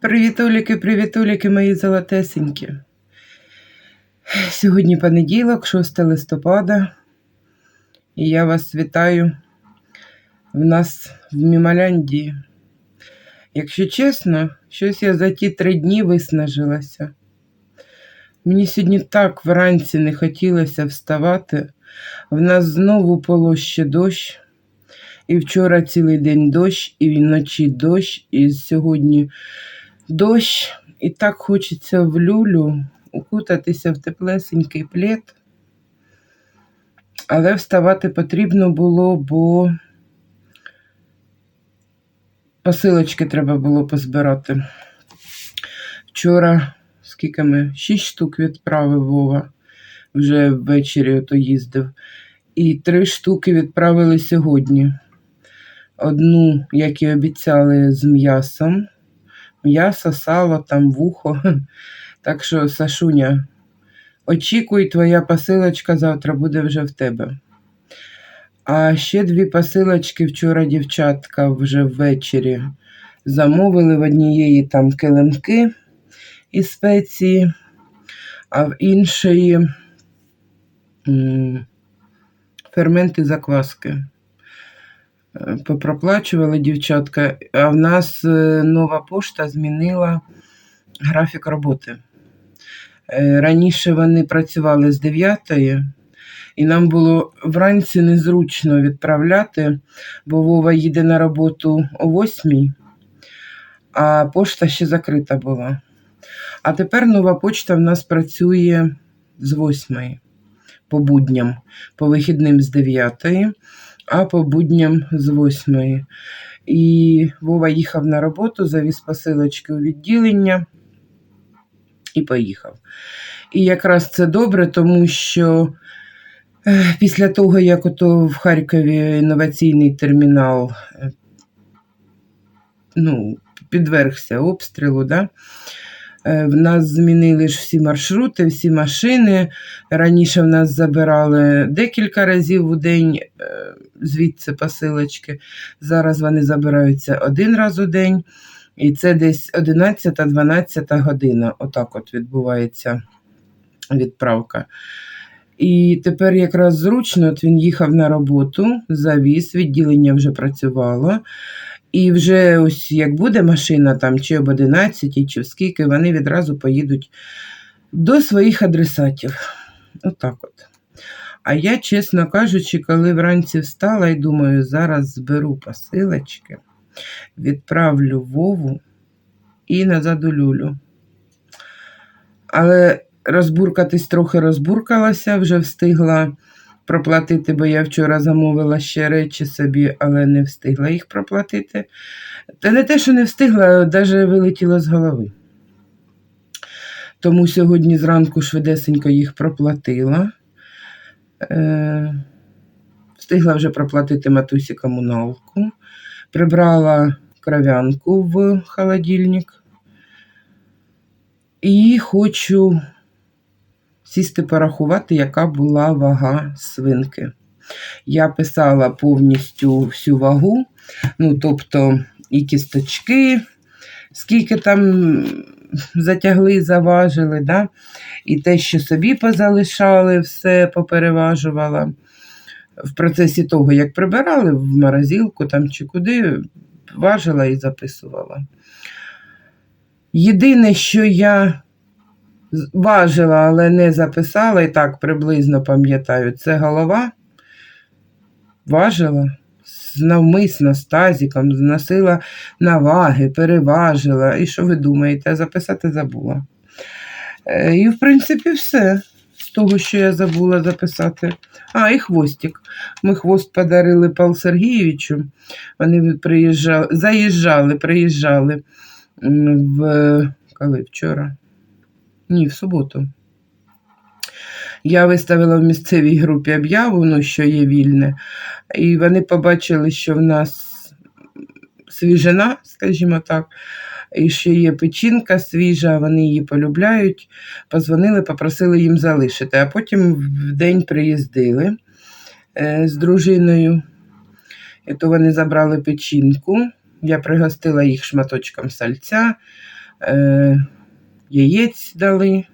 Привітуліки, привітуліки, мої золотесенькі. Сьогодні понеділок, 6 листопада, і я вас вітаю в нас в Мімаляндії. Якщо чесно, щось я за ті три дні виснажилася. Мені сьогодні так вранці не хотілося вставати. В нас знову полоще дощ. І вчора цілий день дощ, і вночі дощ, і сьогодні дощ. І так хочеться в люлю укутатися в теплесенький плед. Але вставати потрібно було, бо посилочки треба було позбирати. Вчора, скільки ми? Шість штук відправив Вова, вже ввечері ото їздив. І три штуки відправили сьогодні. Одну, як і обіцяли, з м'ясом. М'ясо, сало, там вухо. Так що, Сашуня, очікуй, твоя посилочка завтра буде вже в тебе. А ще дві посилочки вчора дівчатка вже ввечері замовили в однієї там килимки і спеції, а в іншої ферменти закваски. Е, Попроплачували дівчатка, а в нас е, нова пошта змінила графік роботи. Е, Раніше вони працювали з 9 і нам було вранці незручно відправляти, бо Вова їде на роботу о 8, а пошта ще закрита була. А тепер нова почта в нас працює з 8 по будням, по вихідним з 9, а по будням з 8. І Вова їхав на роботу, завіз посилочки у відділення і поїхав. І якраз це добре, тому що після того, як ото в Харкові інноваційний термінал е, ну, підвергся обстрілу, да? е, в нас змінили ж всі маршрути, всі машини. Раніше в нас забирали декілька разів у день е, звідси посилочки. Зараз вони забираються один раз у день. І це десь 11-12 година. Отак от відбувається відправка. І тепер якраз зручно, от він їхав на роботу, завіз, відділення вже працювало. І вже ось як буде машина там чи об 11, чи в скільки, вони відразу поїдуть до своїх адресатів. Отак от. А я, чесно кажучи, коли вранці встала і думаю, зараз зберу посилочки, відправлю Вову і назад у люлю. Але розбуркатись трохи розбуркалася, вже встигла проплатити, бо я вчора замовила ще речі собі, але не встигла їх проплатити. Та не те, що не встигла, навіть вилетіло з голови. Тому сьогодні зранку швидесенько їх проплатила. Е, Встигла вже проплатити матусі комуналку, прибрала кров'янку в холодильник. І хочу сісти порахувати, яка була вага свинки. Я писала повністю всю вагу, ну, тобто і кісточки, скільки там затягли, заважили, да? і те, що собі позалишали, все попереважувала. В процесі того, як прибирали в морозилку там чи куди, важила і записувала. Єдине, що я важила, але не записала, і так приблизно пам'ятаю, це голова. Важила навмисно з тазиком, зносила на ваги, переважила. І що ви думаєте, записати забула. Е, І, в принципі, все з того, що я забула записати. А, і хвостик. Ми хвост подарили Павлу Сергійовичу. Вони приїжджали, заїжджали, приїжджали в коли вчора? Ні, в суботу. Я виставила в місцевій групі об'яву, ну, що є вільне, і вони побачили, що в нас свіжина, скажімо так, і ще є печінка свіжа, вони її полюбляють. Позвонили, попросили їм залишити. А потім в день приїздили е, з дружиною. І то вони забрали печінку. Я пригостила їх шматочком сальця, е, яєць дали,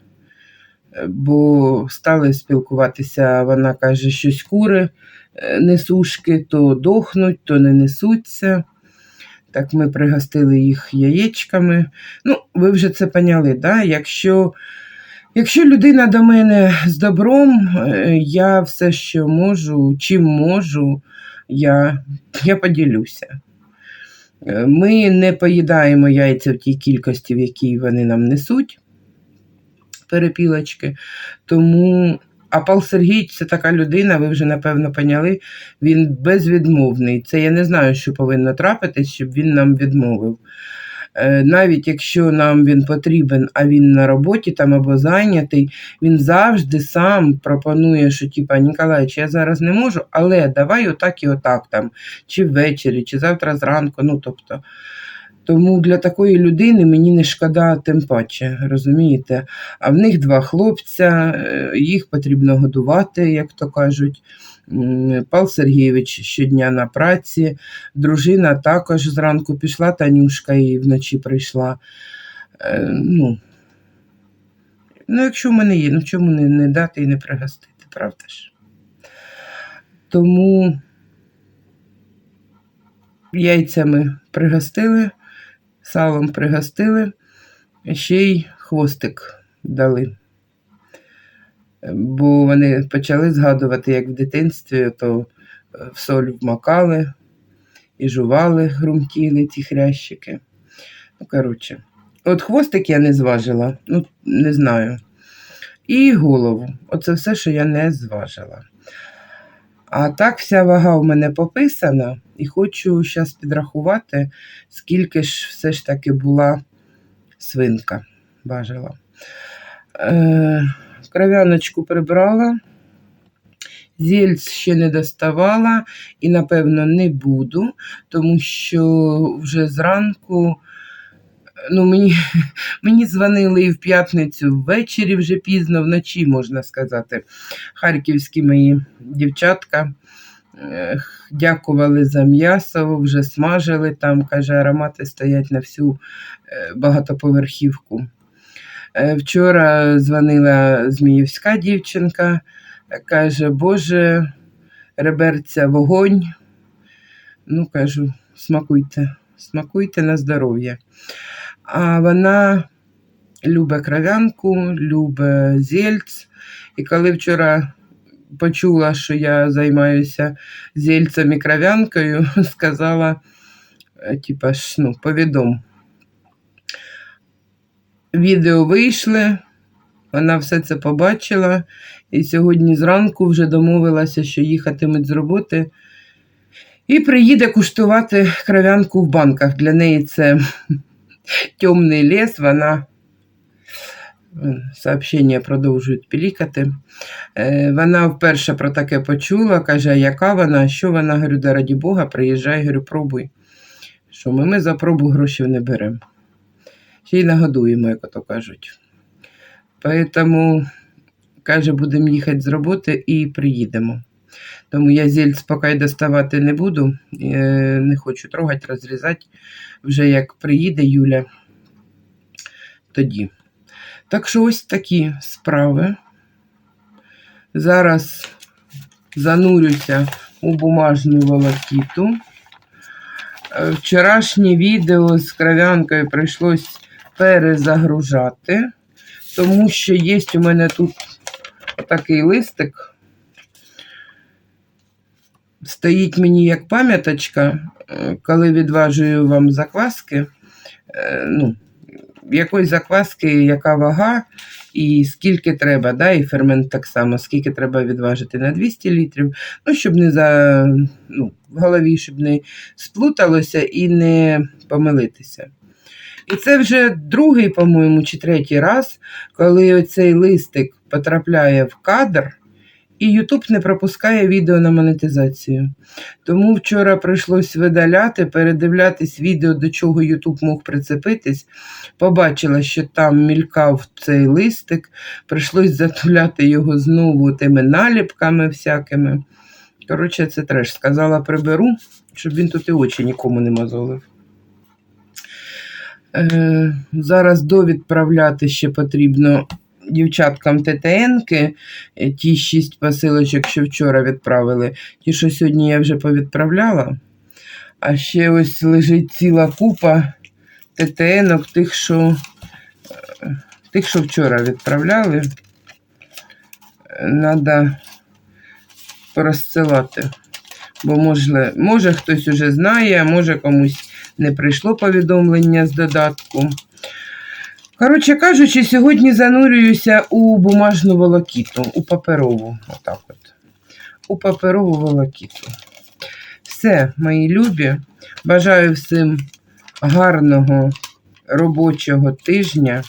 е, бо стали спілкуватися. Вона каже, щось кури е, несушки, то дохнуть, то не несуться. Так ми пригостили їх яєчками. Ну, ви вже це поняли, да? Якщо, якщо людина до мене з добром, е, я все, що можу, чим можу, я, я поділюся. Е, Ми не поїдаємо яйця в тій кількості, в якій вони нам несуть, перепілочки. Тому а Пал Сергій це така людина, ви вже напевно поняли, він безвідмовний. Це я не знаю, що повинно трапитись, щоб він нам відмовив. Е, Навіть якщо нам він потрібен, а він на роботі там або зайнятий, він завжди сам пропонує, що типа Ніколаєч, я зараз не можу, але давай отак і отак там, чи ввечері, чи завтра зранку. Ну тобто. Тому для такої людини мені не шкода тим паче, розумієте? А в них два хлопця, е, їх потрібно годувати, як то кажуть. Пал Сергійович щодня на праці, дружина також зранку пішла, Танюшка і вночі прийшла. Е, Ну, ну якщо в мене є, ну чому не, не дати і не пригостити, правда ж? Тому яйцями пригостили, салом пригостили, ще й хвостик дали. Бо вони почали згадувати, як в дитинстві, то е, в соль вмакали і жували, грумтіли ті хрящики. Ну, коротше, от хвостик я не зважила, ну, не знаю. І голову. Оце все, що я не зважила. А так вся вага в мене пописана, і хочу зараз підрахувати, скільки ж все ж таки була свинка важила. Е, кров'яночку прибрала, зільць ще не доставала і, напевно, не буду, тому що вже зранку. Ну, мені, мені дзвонили і в п'ятницю ввечері, вже пізно, вночі, можна сказати. Харківські мої дівчатка дякували за м'ясо, вже смажили там, каже, аромати стоять на всю е, багатоповерхівку. Е, Вчора дзвонила Зміївська дівчинка, каже, Боже, реберця вогонь. Ну, кажу, смакуйте, смакуйте на здоров'я. А вона любить кров'янку, любить зельць. І коли вчора почула, що я займаюся зельцем і кров'янкою, сказала, е, типа, ну, повідом. Відео вийшли, вона все це побачила, і сьогодні зранку вже домовилася, що їхатимуть з роботи. І приїде куштувати кров'янку в банках. Для неї це темний ліс, вона сообщення продовжують пілікати. Е, Вона вперше про таке почула, каже, яка вона, що вона, говорю, да раді Бога, приїжджай, говорю, пробуй. Що ми, ми за пробу грошей не беремо. Ще й нагодуємо, як то кажуть. Поэтому, каже, будемо їхати з роботи і приїдемо. Тому я зельць поки доставати не буду, е, не хочу трогати, розрізати. Вже як приїде Юля, тоді. Так що ось такі справи. Зараз занурюся у бумажну волокіту. Е, Вчорашнє відео з кров'янкою прийшлось перезагружати, тому що є у мене тут такий листик. Стоїть мені як пам'яточка, е, коли відважую вам закваски. е, Ну, якоїсь закваски, яка вага і скільки треба, да, і фермент так само, скільки треба відважити на 200 літрів, ну, щоб не за, ну, в голові, щоб не сплуталося і не помилитися. І це вже другий, по-моєму, чи третій раз, коли оцей листик потрапляє в кадр, і YouTube не пропускає відео на монетизацію. Тому вчора прийшлось видаляти, передивлятись відео, до чого YouTube мог прицепитись. Побачила, що там мількав цей листик, прийшлось затуляти його знову тими наліпками всякими. Коротше, це треш. Сказала, приберу, щоб він тут і очі нікому не мозолив. Е, зараз довідправляти ще потрібно дівчаткам ТТНки, е, ті шість посилочок, що вчора відправили. Ті, що сьогодні я вже повідправляла. А ще ось лежить ціла купа ТТНок, тих, що, е, тих, що вчора відправляли. Надо порозсилати. Бо може, може хтось уже знає, а може комусь не прийшло повідомлення з додатку. Коротше кажучи, сьогодні занурююся у бумажну волокіту, у паперову. Отак от. У паперову волокіту. Все, мої любі. Бажаю всім гарного робочого тижня,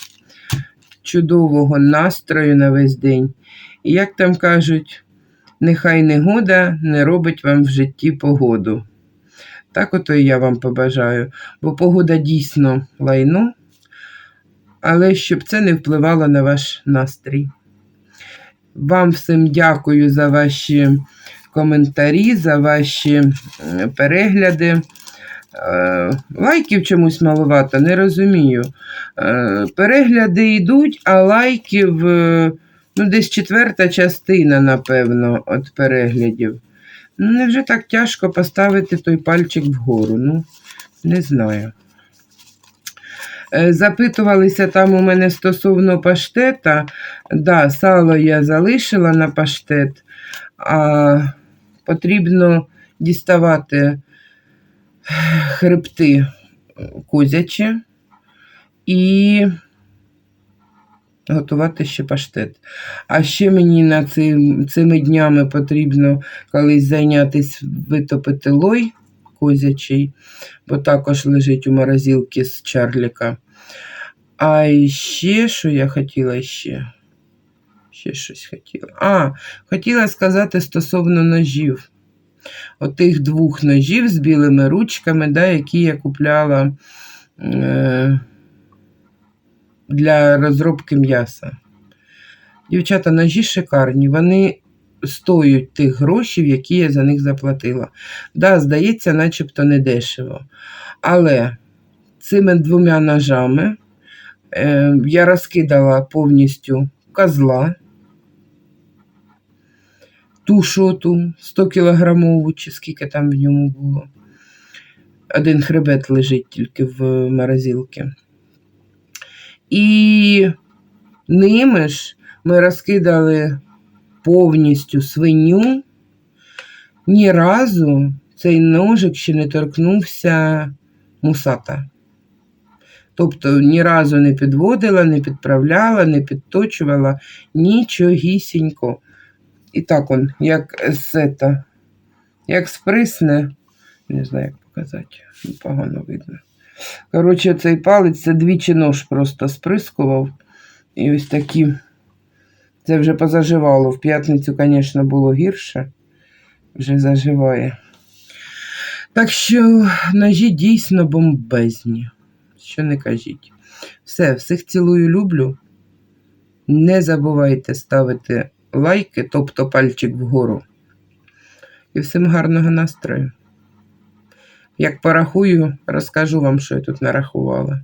чудового настрою на весь день. І як там кажуть, нехай негода не робить вам в житті погоду. Так ото і я вам побажаю, бо погода дійсно лайно, але щоб це не впливало на ваш настрій. Вам всім дякую за ваші коментарі, за ваші перегляди. Е, Лайків чомусь маловато, не розумію. Е, Перегляди йдуть, а лайків е, ну, десь четверта частина, напевно, від переглядів. Ну, невже так тяжко поставити той пальчик вгору? Ну, не знаю. Е, Запитувалися там у мене стосовно паштета. Да, сало я залишила на паштет, а потрібно діставати хребти козячі і готувати ще паштет. А ще мені на цим, цими днями потрібно колись зайнятися витопити лой козячий, бо також лежить у морозилці з Чарліка. А ще, що я хотіла ще? Ще щось хотіла. А, хотіла сказати стосовно ножів. Отих двох ножів з білими ручками, да, які я купляла е, для розробки м'яса. Дівчата, ножі шикарні, вони стоять тих грошей, які я за них заплатила. Да, здається, начебто недешево. Але цими двома ножами е, я розкидала повністю козла, ту шоту 100 кілограмову, чи скільки там в ньому було. Один хребет лежить тільки в морозилці. І ними ж ми розкидали повністю свиню. Ні разу цей ножик ще не торкнувся мусата. Тобто ні разу не підводила, не підправляла, не підточувала нічогісінько. І так он, як сета, як сприсне, не знаю, як показати, погано видно. Коротше, цей палець це двічі нож просто сприскував. І ось такі. Це вже позаживало. В п'ятницю, звісно, було гірше. Вже заживає. Так що ножі дійсно бомбезні. Що не кажіть. Все, всіх цілую, люблю. Не забувайте ставити лайки, тобто пальчик вгору. І всім гарного настрою. Як порахую, розкажу вам, що я тут нарахувала.